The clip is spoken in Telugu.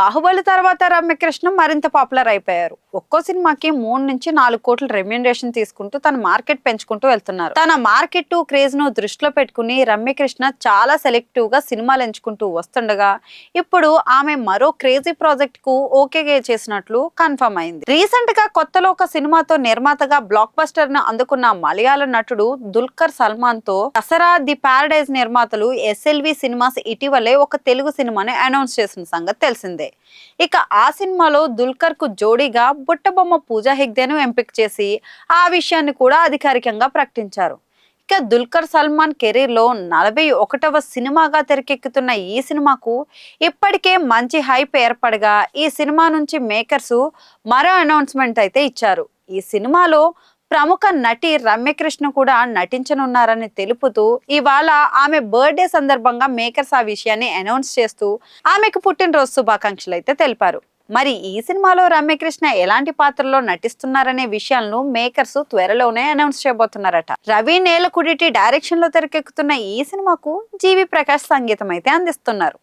బాహుబలి తర్వాత రమ్యకృష్ణ మరింత పాపులర్ అయిపోయారు. ఒక్కో సినిమాకి మూడు నుంచి నాలుగు కోట్ల రెమ్యూనరేషన్ తీసుకుంటూ తన మార్కెట్ పెంచుకుంటూ వెళ్తున్నారు. తన మార్కెట్ క్రేజ్ను దృష్టిలో పెట్టుకుని రమ్యకృష్ణ చాలా సెలెక్టివ్గా సినిమాలు ఎంచుకుంటూ వస్తుండగా ఇప్పుడు ఆమె మరో క్రేజీ ప్రాజెక్ట్కు ఓకే చేసినట్లు కన్ఫర్మ్ అయింది. రీసెంట్గా కొత్తలో ఒక సినిమాతో నిర్మాతగా బ్లాక్ బస్టర్ను అందుకున్న మలయాళ నటుడు దుల్కర్ సల్మాన్తో దసరా ది పారడైజ్ నిర్మాతలు ఎస్ఎల్వి సినిమాస్ ఇటీవలే ఒక తెలుగు సినిమాని అనౌన్స్ చేసిన సంగతి తెలిసిందే. ఇక ఆ సినిమాలో దుల్కర్కు జోడీగా బుట్టబొమ్మ పూజా హెగ్దేను ఎంపిక చేసి ఆ విషయాన్ని కూడా అధికారికంగా ప్రకటించారు. ఇక దుల్కర్ సల్మాన్ కెరీర్లో నలభై ఒకటవ సినిమాగా తెరకెక్కుతున్న ఈ సినిమాకు ఇప్పటికే మంచి హైప్ ఏర్పడగా ఈ సినిమా నుంచి మేకర్స్ మరో అనౌన్స్మెంట్ అయితే ఇచ్చారు. ఈ సినిమాలో ప్రముఖ నటి రమ్యకృష్ణ కూడా నటించనున్నారని తెలుపుతూ ఇవాళ ఆమె బర్త్డే సందర్భంగా మేకర్స్ ఆ విషయాన్ని అనౌన్స్ చేస్తూ ఆమెకు పుట్టినరోజు శుభాకాంక్షలు అయితే తెలిపారు. మరి ఈ సినిమాలో రమ్యకృష్ణ ఎలాంటి పాత్రలో నటిస్తున్నారనే విషయాలను మేకర్స్ త్వరలోనే అనౌన్స్ చేయబోతున్నారట. రవి నేలకుడిటి డైరెక్షన్లో తెరకెక్కుతున్న ఈ సినిమాకు జీవి ప్రకాష్ సంగీతం అయితే అందిస్తున్నారు.